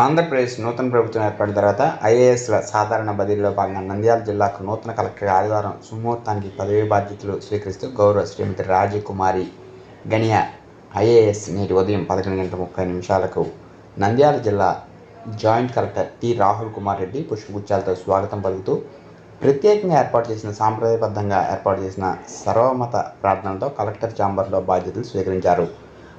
ఆంధ్రప్రదేశ్ నూతన ప్రభుత్వం ఏర్పడిన తర్వాత ఐఏఎస్ల సాధారణ బదిలీలో భాగంగా నంద్యాల జిల్లాకు నూతన కలెక్టర్ ఆదివారం సుముహూర్తానికి పదవీ బాధ్యతలు స్వీకరిస్తూ గౌరవ శ్రీమతి రాజకుమారి గనియా ఐఏఎస్ నేటి ఉదయం పదకొండు గంటల ముప్పై నిమిషాలకు నంద్యాల జిల్లా joint collector T Rahul Kumar Reddy పుష్పగుచ్చాలతో స్వాగతం పలుకుతూ ప్రత్యేకంగా ఏర్పాటు చేసిన సాంప్రదాయబద్ధంగా ఏర్పాటు చేసిన సర్వమత ప్రార్థనలతో కలెక్టర్ ఛాంబర్లో బాధ్యతలు స్వీకరించారు.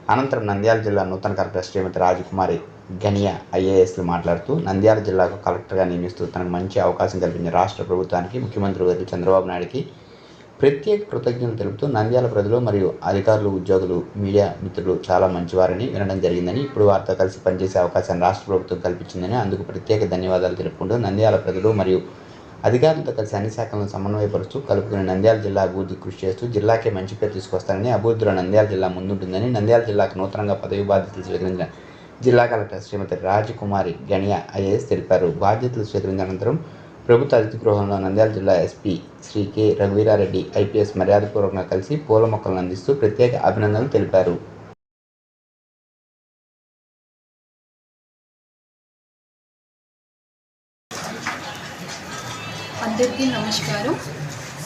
అనంతరం నంద్యాల జిల్లా నూతన కలెక్టర్ శ్రీమతి రాజకుమారి గనియా ఐఏఎస్లు మాట్లాడుతూ నంద్యాల జిల్లాకు కలెక్టర్గా నియమిస్తూ తనకు మంచి అవకాశం కల్పించిన రాష్ట్ర ప్రభుత్వానికి ముఖ్యమంత్రి వర్యులు చంద్రబాబు నాయుడుకి ప్రత్యేక కృతజ్ఞతలు తెలుపుతూ నంద్యాల ప్రజలు మరియు అధికారులు ఉద్యోగులు మీడియా మిత్రులు చాలా మంచివారని వినడం జరిగిందని ఇప్పుడు వారితో కలిసి పనిచేసే అవకాశాన్ని రాష్ట్ర ప్రభుత్వం కల్పించిందని అందుకు ప్రత్యేక ధన్యవాదాలు తెలుపుకుంటూ నంద్యాల ప్రజలు మరియు అధికారులతో కలిసి అన్ని శాఖలను సమన్వయపరుస్తూ కలుపుకుని నంద్యాల జిల్లా అభివృద్ధి కృషి చేస్తూ జిల్లాకే మంచి పేరు తీసుకొస్తానని అభివృద్ధిలో నంద్యాల జిల్లా ముందుంటుందని నంద్యాల జిల్లాకు నూతనంగా పదవి బాధ్యతలు స్వీకరించిన జిల్లా కలెక్టర్ శ్రీమతి రాజకుమారి గణియా ఐఏఎస్ తెలిపారు. బాధ్యతలు స్వీకరించిన అనంతరం ప్రభుత్వ అతిథి గృహంలో నంద్యాల జిల్లా SP Shri K Raghuveera Reddy IPS మర్యాదపూర్వకంగా కలిసి పూల మొక్కలను అందిస్తూ ప్రత్యేక అభినందనలు తెలిపారు. అందరికీ నమస్కారం.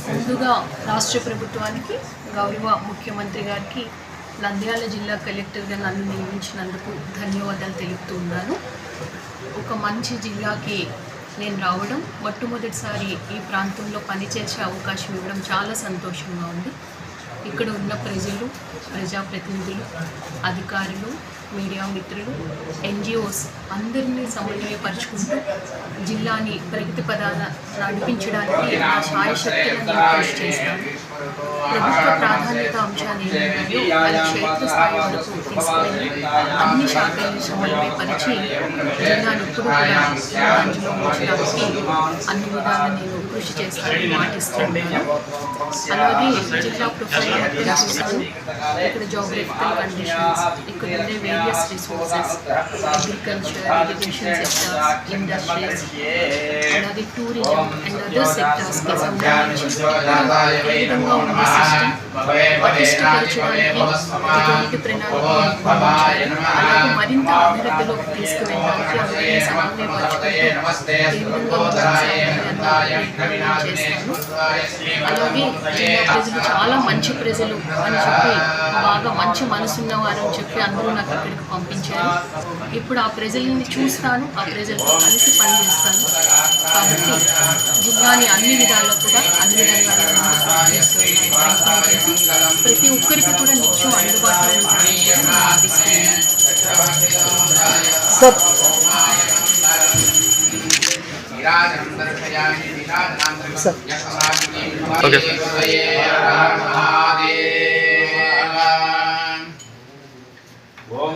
ముందుగా రాష్ట్ర ప్రభుత్వానికి గౌరవ ముఖ్యమంత్రి గారికి నంద్యాల జిల్లా కలెక్టర్గా నన్ను నియమించినందుకు ధన్యవాదాలు తెలుపుతూ ఉన్నాను. ఒక మంచి జిల్లాకి నేను రావడం మొట్టమొదటిసారి ఈ ప్రాంతంలో పనిచేసే అవకాశం ఇవ్వడం చాలా సంతోషంగా ఉంది. ఇక్కడ ఉన్న ప్రజలు ప్రజాప్రతినిధులు అధికారులు మీడియా మిత్రులు ఎన్జిఓస్ అందరినీ సమన్వయపరుచుకుంటూ జిల్లాని ప్రగతి పదాన నడిపించడానికి నా శాయశక్తులను నేను కృషి చేస్తాను. ప్రభుత్వ ప్రాధాన్యత అంశాలు ఏమున్నాయో అది క్షేత్రస్థాయి వరకు తీసుకెళ్ళి అన్ని శాఖలను సమన్వయపరిచి జిల్లాను ఎప్పుడు కూడా అందులో ఉంచడానికి అన్ని విధాలు నేను కృషి చేస్తానని మాటిస్తున్నాను అలాగే జిల్లా ప్రొఫైల్ చూసాను ఇక్కడ జాగ్రఫికల్ కండిషన్స్ ఇక్కడ ఉండే various resources agriculture irrigation sectors industries అలాగే టూరిజం అండ్ అదర్ సెక్టర్స్కి సంబంధించి ఏ విధంగా ఉంది సిస్టమ్ ప్రణాళిక మరింత అభివృద్ధిలోకి తీసుకువెళ్ళడానికి అందరినీ సమన్వయపరచుకుంటూ అలాగే ప్రజలు చాలా మంచి ప్రజలు అని చెప్పి బాగా మంచి మనసున్న వారు అని చెప్పి అందరూ నాకు ఇక్కడికి పంపించారు. ఇప్పుడు ఆ ప్రజల్ని చూస్తాను ఆ ప్రజలతో కలిసి పనిచేస్తాను. కాబట్టి జిల్లాని అన్ని విధాల్లో కూడా అన్ని విధంగా నేను తీసుకెళ్ళడానికి ప్రయత్నం చేసి ప్రతి ఒక్కరికి కూడా నిత్యం అందుబాటులో ఉంటానని కూడా నేను ఆశిస్తున్నాను ఓం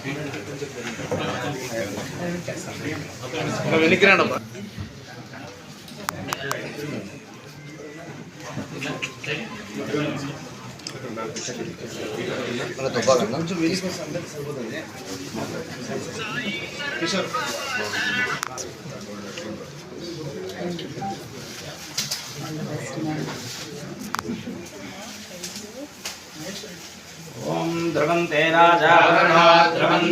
ధీమహి అబ్బా లక్ష్మీ ప్రచోదయాత్ ఓం ధ్రువం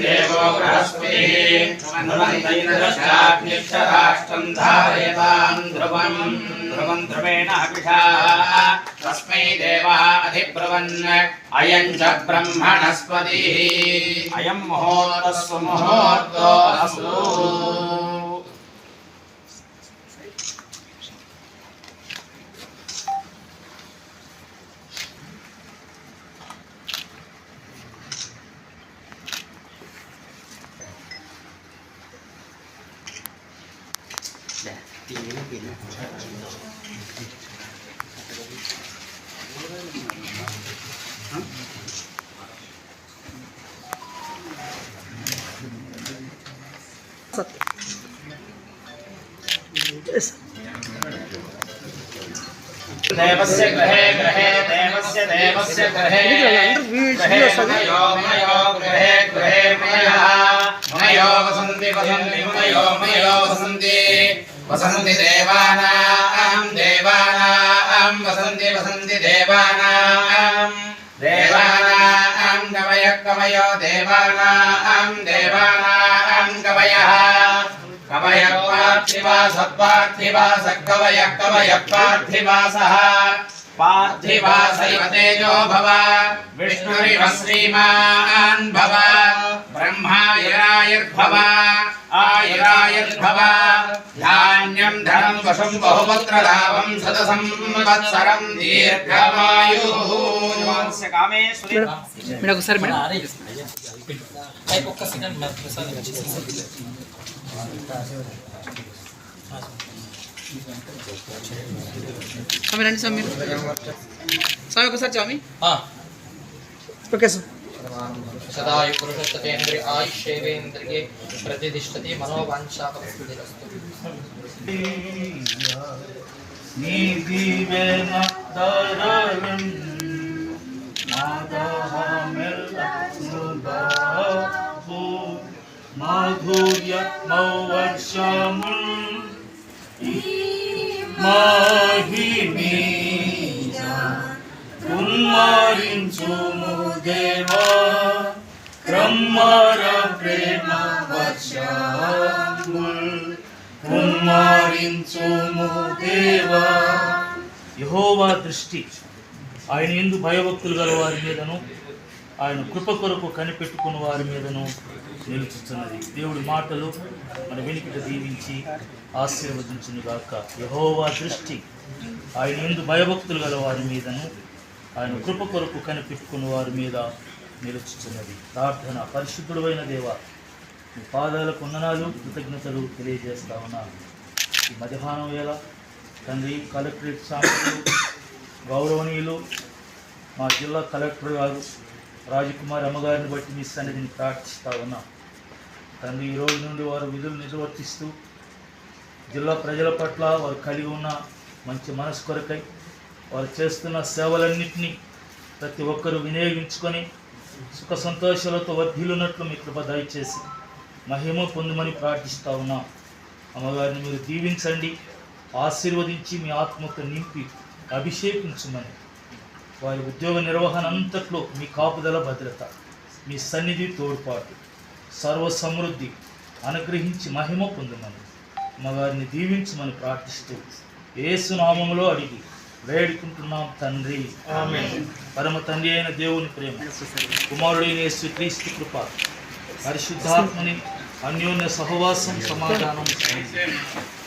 దేవో బృహస్పతిః ధ్రువంతైరశ్చాగ్నిక్షరాష్ట్రం ధారయతాం ధ్రువం. ధ్రువం ధ్రువేణ అభిషా. తస్మై దేవా అధిబ్రువన్. అయం చ బ్రహ్మణస్పతిః. అయం ముహూర్తస్సు ముహూర్తో అస్తు देवस्य गृहे गृहे देवस्य देवस्य गृहे गृहे मुनयो मुनयो गृहे गृहे मुनयः मुनयो वसन्ति वसन्ति मुनयो मुनयो वसन्ति वसन्ति देवानां देवानां वसन्ति वसन्ति देवानां देवानां कवयः कवयो देवानां देवानां कवयः कवयः पार्थिवासः पार्थिवासः कवयः कवयः पार्थिवासः पार्थिवा सैव तेजो भव विष्णुरिव श्रीमान् भव ब्रह्मायुरायुर्भव आयुरायुर्भव धान्यम् धनम् वशम् बहुपत्र लाभम् सतसम् वत्सरम् दीर्घमायुः मेरा मेरा एक सेकंड मैं प्रसाद స్వామి రండి స్వామి. స్వామి ఒకసారి స్వామి. Okay sir. సదాయు పురుషోత్తేంద్రియ ఆయుష్యేంద్రియ ప్రతిష్టతి మనోవాంఛాపరస్తు నీ దీవెన దరలం నాదహమెల్లాపు మాధుర్య మౌవర్షము మాహిమీజ దేవా. క్రమ్మర ప్రేమ వర్షముల్ కుమారించుము దేవా. యహోవా దృష్టి. ఆయన ఎందు భయభక్తులు గల వారి మీదను ఆయన కృప కొరకు కనిపెట్టుకున్న వారి మీదను నిలుచుతున్నది దేవుడి మాటలు మన వెనుకట దీవించి ఆశీర్వదించును గాక. యహోవా దృష్టి ఆయన ఎందు భయభక్తులు గల వారి మీదను ఆయన కృప కొరకు కనిపెట్టుకున్న వారి మీద నిలుచుతున్నది ప్రార్థన పరిశుద్ధుడైన దేవ మీ పాదాలకు వందనాలు కృతజ్ఞతలు తెలియజేస్తా ఉన్నాను. ఈ మధ్యాహ్నం వేళ తండ్రి కలెక్టరేట్ సామర్థ్యులు గౌరవనీయులు మా జిల్లా కలెక్టర్ గారు రాజకుమార్ అమ్మగారిని బట్టి మీ సన్నిధిని ప్రార్థిస్తా ఉన్నాం. తండ్రి ఈ రోజు నుండి వారు విధులు నిర్వర్తిస్తూ జిల్లా ప్రజల పట్ల వారు కలిగి ఉన్న మంచి మనసు కొరకై వారు చేస్తున్న సేవలన్నింటినీ ప్రతి ఒక్కరూ వినియోగించుకొని సుఖ సంతోషాలతో వర్ధిల్లున్నట్లు మీ కృప దయచేసి మహిమ పొందమని ప్రార్థిస్తా ఉన్నాం. అమ్మగారిని మీరు దీవించండి ఆశీర్వదించి మీ ఆత్మతో నింపి అభిషేకించమని వారి ఉద్యోగ నిర్వహణ అంతట్లో మీ కాపుదల భద్రత మీ సన్నిధి తోడ్పాటు సర్వ సమృద్ధి అనుగ్రహించి మహిమ పొందమని అమ్మగారిని దీవించమని ప్రార్థిస్తూ ఏసునామములో అడిగి వేడుకుంటున్నాం తండ్రి. పరమ తండ్రి అయిన దేవుని ప్రేమ కుమారుడైన యేసు క్రీస్తు కృప పరిశుద్ధాత్మని అన్యోన్య సహవాసం సమాధానం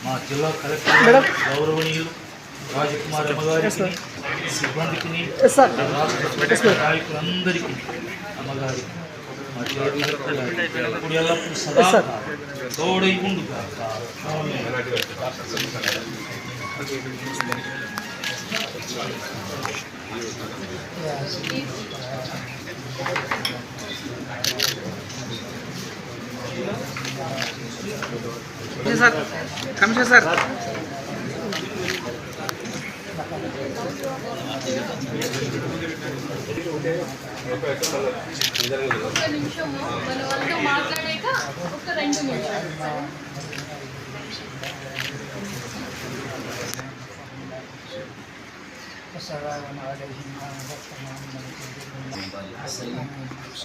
మా జిల్లా కలెక్టర్ గౌరవనీయులు రాజకుమారి అమ్మగారికి సిబ్బందికి రాష్ట్ర నాయకులందరికీ అమ్మగారి మా జిల్లా కలెక్టర్ గారికి ఇప్పుడు ఎల్లప్పుడూ సదా తోడై ఉండుగాక ఆమేన్. సార్ కమిషనర్ సార్ ఒక్క మన వాళ్ళతో మాట్లాడాక ఒక రెండు నిమిషాలు సరే?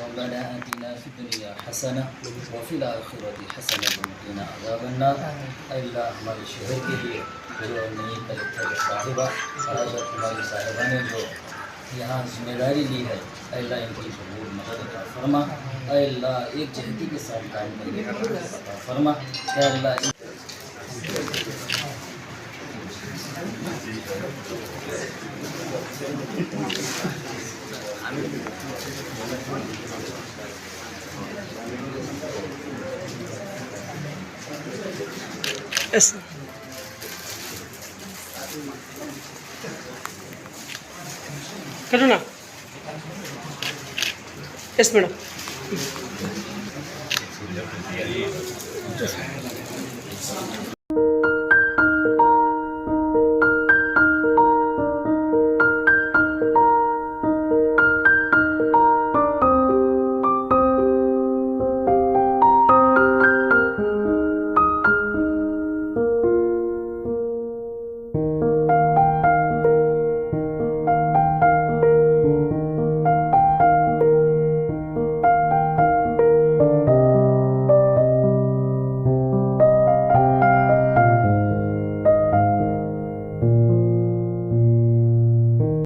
ربنا آتنا في الدنيا حسنة وفي الآخرة حسنة وقنا عذاب النار अल्लाह हमारे शहर के लिए जो नई कलेक्टर साहिबा राजा कुमारी साहिबा ने जो यहाँ जिम्मेदारी ली है अल्लाह इनकी जरूर मदद का फरमा अल्लाह एक जहती के साथ काम करने का अता फरमा या Es करो ना यस मैडम